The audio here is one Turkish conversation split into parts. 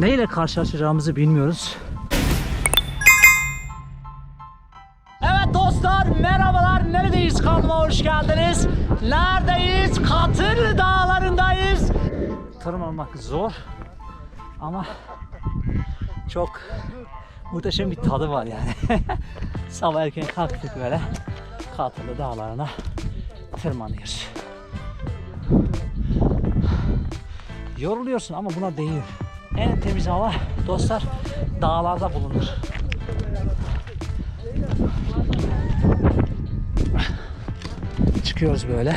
neyle karşılaşacağımızı bilmiyoruz. Evet dostlar merhabalar neredeyiz kanalıma hoş geldiniz. Neredeyiz? Katırlı dağlarındayız. Tırmanmak zor ama çok muhteşem bir tadı var yani. Sabah erken kalktık böyle Katırlı dağlarına tırmanıyoruz. Yoruluyorsun ama buna değiyor. En temiz hava dostlar dağlarda bulunur. Çıkıyoruz böyle.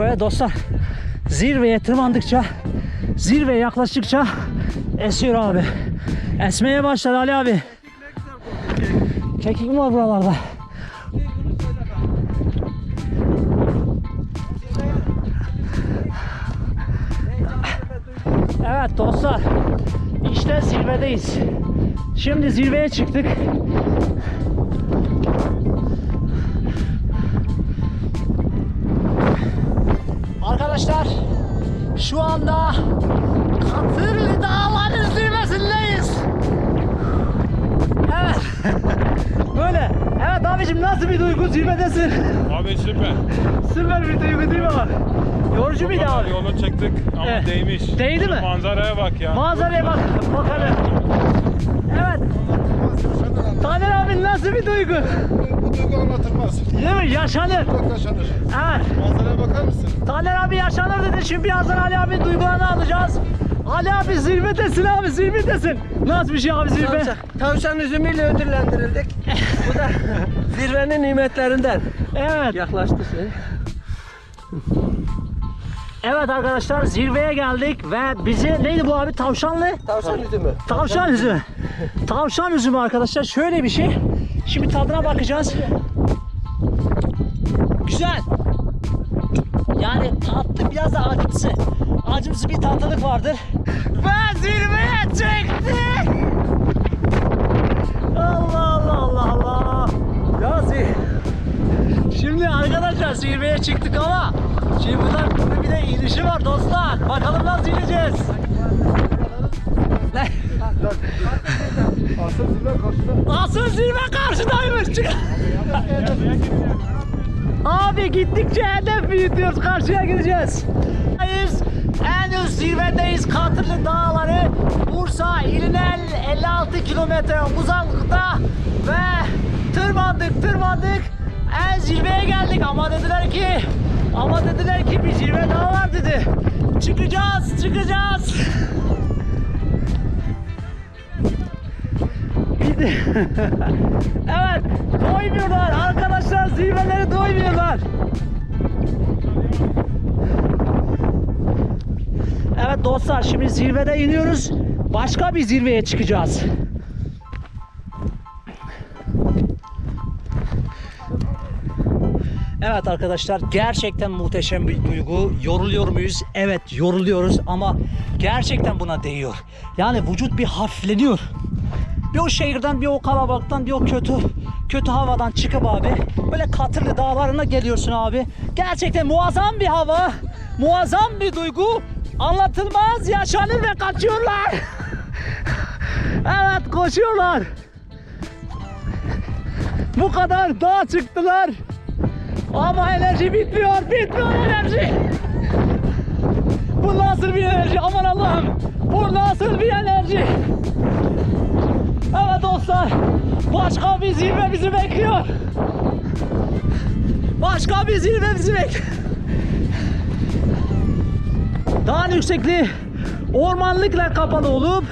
Evet dostlar zirveye tırmandıkça zirveye yaklaştıkça esiyor abi. Esmeye başladı Ali abi. Kekik mi var buralarda? Evet dostlar işte zirvedeyiz. Şimdi zirveye çıktık. Arkadaşlar şu anda Katırlı Dağların zirvesindeyiz. Evet. Böyle. Evet abicim nasıl bir duygu zirvedesin? Abi süper. Süper bir duygu değil mi abi? Yorucu muydu abi? Yolu çıktık ama Evet. değmiş. Değdi Şu mi? Manzaraya bak ya. Manzaraya bak bakalım. Evet. Taner abi nasıl bir duygu? Bu duygu anlatılmaz. Değil mi? Yaşanır. Çok yaşanır. Evet. Manzaraya bakar mısın? Taner abi yaşanır dedi. Şimdi birazdan Ali abi duygularını alacağız. Ali abi zirvedesin abi zirvedesin. Nasıl bir şey abi zirve? Tavşan, tavşan üzümüyle ödüllendirildik. Bu da zirvenin nimetlerinden. Evet. Yaklaştı şey. Evet arkadaşlar zirveye geldik ve bizi neydi bu abi tavşanlı? Tavşan üzümü. Tavşan üzümü. Tavşan üzümü arkadaşlar şöyle bir şey. Şimdi tadına bakacağız. Güzel. Yani tatlı biraz da acımsı. Acımsı bir tatlılık vardır. Ve zirveye çıktık. Allah Allah Allah Allah. Ya Şimdi arkadaşlar zirveye çıktık ama şimdi buradan bir de inişi var dostlar. Bakalım nasıl ineceğiz. Ne? Asıl zirve karşıda. Asıl zirve karşıdaymış. Çık. Abi gittikçe hedef büyütüyoruz. Karşıya gideceğiz. Biz En üst zirvedeyiz. Katırlı Dağları. Bursa İlinel 56 kilometre uzaklıkta ve tırmandık tırmandık. En zirveye geldik ama dediler ki ama dediler ki bir zirve daha var dedi. Çıkacağız, çıkacağız. Evet, doymuyorlar arkadaşlar zirveleri doymuyorlar. Evet dostlar şimdi zirvede iniyoruz. Başka bir zirveye çıkacağız. Evet arkadaşlar gerçekten muhteşem bir duygu. Yoruluyor muyuz? Evet yoruluyoruz ama gerçekten buna değiyor. Yani vücut bir hafifleniyor. Bir o şehirden bir o kalabalıktan bir o kötü kötü havadan çıkıp abi böyle Katırlı dağlarına geliyorsun abi. Gerçekten muazzam bir hava. Muazzam bir duygu. Anlatılmaz yaşanır ve kaçıyorlar. evet koşuyorlar. Bu kadar dağa çıktılar. Ama enerji bitmiyor, bitmiyor enerji. Bu nasıl bir enerji? Aman Allah'ım. Bu nasıl bir enerji? Evet dostlar. Başka bir zirve bizi bekliyor. Başka bir zirve bizi bekliyor. Dağın yüksekliği ormanlıkla kapalı olup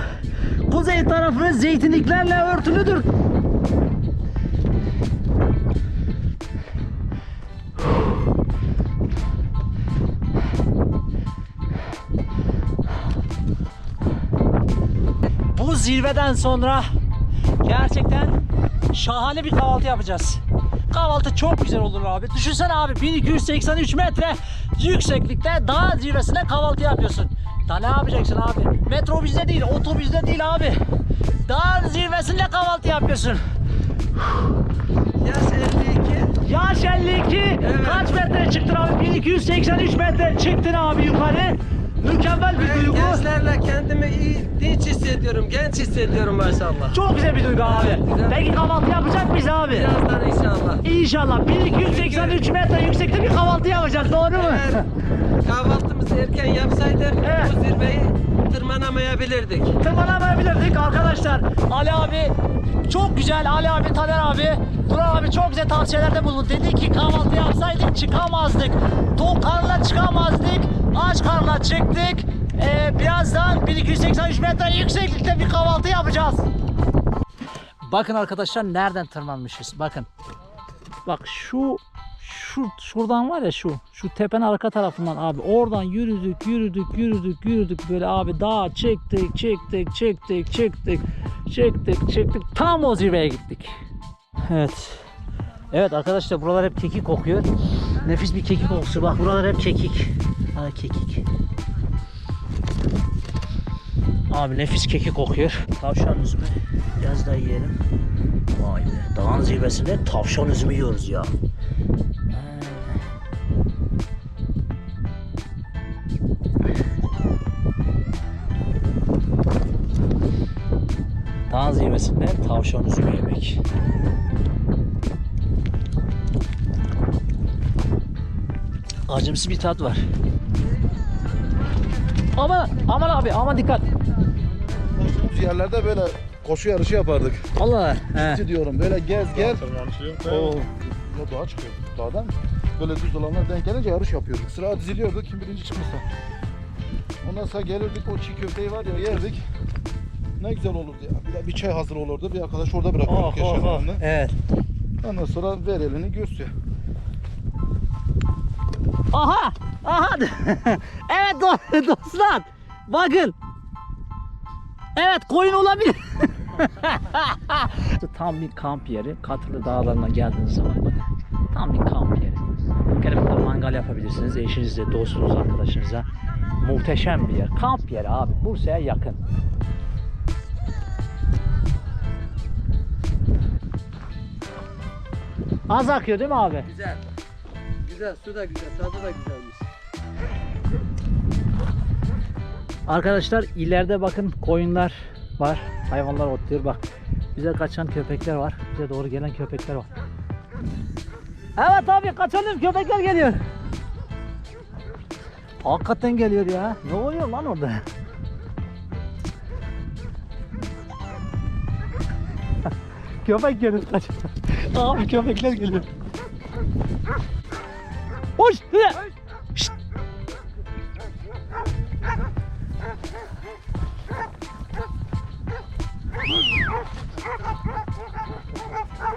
kuzey tarafı zeytinliklerle örtülüdür. Bu zirveden sonra gerçekten şahane bir kahvaltı yapacağız. Kahvaltı çok güzel olur abi. Düşünsene abi 1283 metre yükseklikte dağ zirvesinde kahvaltı yapıyorsun. Da ne yapacaksın abi? Metrobüste değil, otobüste değil abi. Dağ zirvesinde kahvaltı yapıyorsun. Yaş 52. Yaş 52. Evet. Kaç metre çıktın abi? 1283 metre çıktın abi yukarı. Mükemmel bir Ben duygu. gençlerle kendimi iyi, dinç hissediyorum, genç hissediyorum maşallah. Çok güzel bir duygu abi. güzel. Peki kahvaltı yapacak mıyız abi? Birazdan inşallah. İnşallah 1283 metre yüksekte bir kahvaltı yapacağız doğru mu? Eğer kahvaltımızı erken yapsaydık Evet. bu zirveyi tırmanamayabilirdik. Tırmanamayabilirdik arkadaşlar. Ali abi çok güzel Ali abi Taner abi Duran abi çok güzel tavsiyelerde bulundu. Dedi ki kahvaltı yapsaydık çıkamazdık. Tok karnla çıkamazdık. Aç karnla çıktık. Ee, birazdan 1283 metre yükseklikte bir kahvaltı yapacağız. Bakın arkadaşlar nereden tırmanmışız. Bakın. Bak şu şu şuradan var ya şu şu tepenin arka tarafından abi oradan yürüdük yürüdük yürüdük yürüdük böyle abi dağa çıktık çıktık çıktık çıktık çıktık çıktık tam o zirveye gittik. Evet. Evet arkadaşlar buralar hep kekik kokuyor. Nefis bir kekik kokusu. Bak buralar hep kekik. Ha kekik. Abi nefis kekik kokuyor. Tavşan üzümü biraz daha yiyelim. Vay be. Dağın zirvesinde tavşan üzümü yiyoruz ya. Dağın zirvesinde tavşan üzümü yemek. Acımsı bir tat var. Aman aman abi aman dikkat. Koştuğumuz yerlerde böyle koşu yarışı yapardık. Allah. He. Diyorum böyle gez gel. O ya dağa çıkıyor. Dağdan böyle düz olanlar denk gelince yarış yapıyorduk. Sıra diziliyorduk kim birinci çıkmışsa. Ondan sonra gelirdik o çiğ köfteyi var ya yerdik. Ne güzel olurdu ya. Bir de bir çay hazır olurdu. Bir arkadaş orada bırakıyorduk Oh, oh, yaşamın oh. Evet. Ondan sonra ver elini göster. Aha! Aha! evet do- dostlar. Bakın. Evet koyun olabilir. Tam bir kamp yeri. Katırlı dağlarına geldiğiniz zaman bakın. Tam bir kamp yeri. Gelip burada mangal yapabilirsiniz. Eşinizle, dostunuz, arkadaşınıza. Muhteşem bir yer. Kamp yeri abi. Bursa'ya yakın. Az akıyor değil mi abi? Güzel. Güzel, su da güzel, tadı da güzelmiş. Arkadaşlar ileride bakın koyunlar var. Hayvanlar otluyor bak. Bize kaçan köpekler var. Bize doğru gelen köpekler var. Evet abi kaçalım köpekler geliyor. Hakikaten geliyor ya. Ne oluyor lan orada? Köpek geliyor kaç. Abi köpekler geliyor. Hoş! Şşt!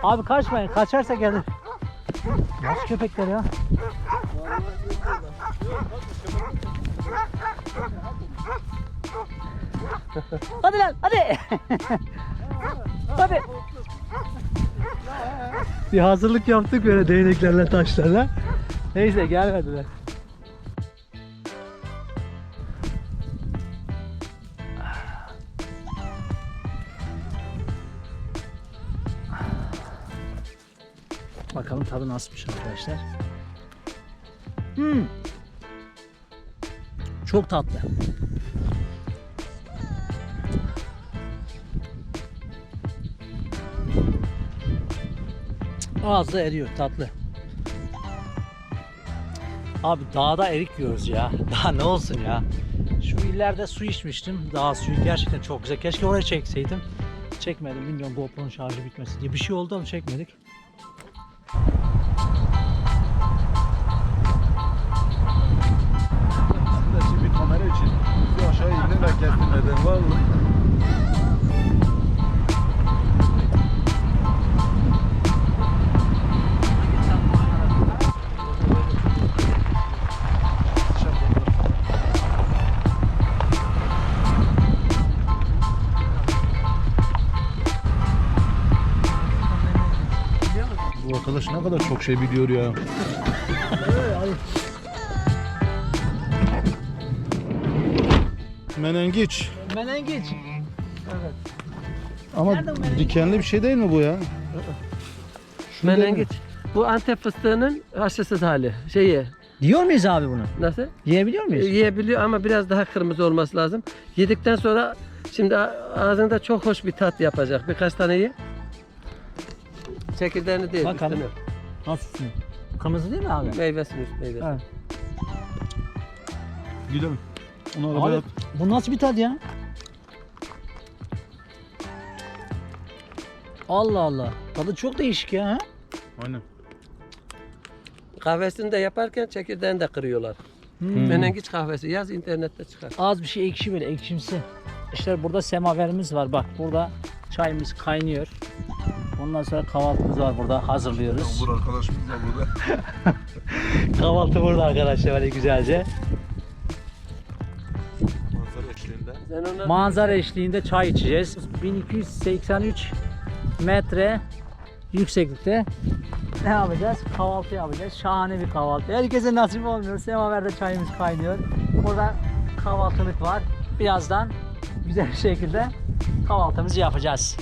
Abi kaçmayın. Kaçarsa gelir. Nasıl köpekler ya? hadi lan hadi. hadi. Bir hazırlık yaptık böyle değneklerle taşlarla. Neyse gelmediler. Bakalım tadı nasılmış arkadaşlar. Hmm. Çok tatlı. Ağızda eriyor tatlı. Abi dağda erik yiyoruz ya. Daha ne olsun ya. Şu illerde su içmiştim. Dağ suyu gerçekten çok güzel. Keşke oraya çekseydim. Çekmedim. Bilmiyorum GoPro'nun şarjı bitmesi diye bir şey oldu ama çekmedik. Kamera için aşağı indim ve kestirmeden vallahi. kadar çok şey biliyor ya. menengiç. Menengiç. Evet. Ama menengiç? dikenli bir şey değil mi bu ya? Şunu menengiç. Bu Antep fıstığının haşlasız hali. Şeyi. Diyor muyuz abi bunu? Nasıl? Yiyebiliyor muyuz? E, yiyebiliyor ama biraz daha kırmızı olması lazım. Yedikten sonra şimdi ağzında çok hoş bir tat yapacak. Birkaç tane ye. Çekirdeğini değil. Bakalım. Üstünü. Nasıl? Kırmızı değil mi abi? Meyvesini üst meyvesini. Evet. Gidelim. Onu arabaya Abi at. bu nasıl bir tat ya? Allah Allah. Tadı çok değişik ya. ha? Aynen. Kahvesini de yaparken çekirdeğini de kırıyorlar. Hmm. Menengiç kahvesi yaz internette çıkar. Az bir şey ekşi böyle ekşimsi. İşte burada semaverimiz var. Bak burada çayımız kaynıyor. Ondan sonra kahvaltımız var burada hazırlıyoruz. Uğur arkadaşımız da burada. Kahvaltı burada arkadaşlar böyle güzelce. Manzara eşliğinde. Manzara eşliğinde çay içeceğiz. 1283 metre yükseklikte ne yapacağız? Kahvaltı yapacağız. Şahane bir kahvaltı. Herkese nasip olmuyor. Semaverde çayımız kaynıyor. Burada kahvaltılık var. Birazdan güzel bir şekilde kahvaltımızı yapacağız.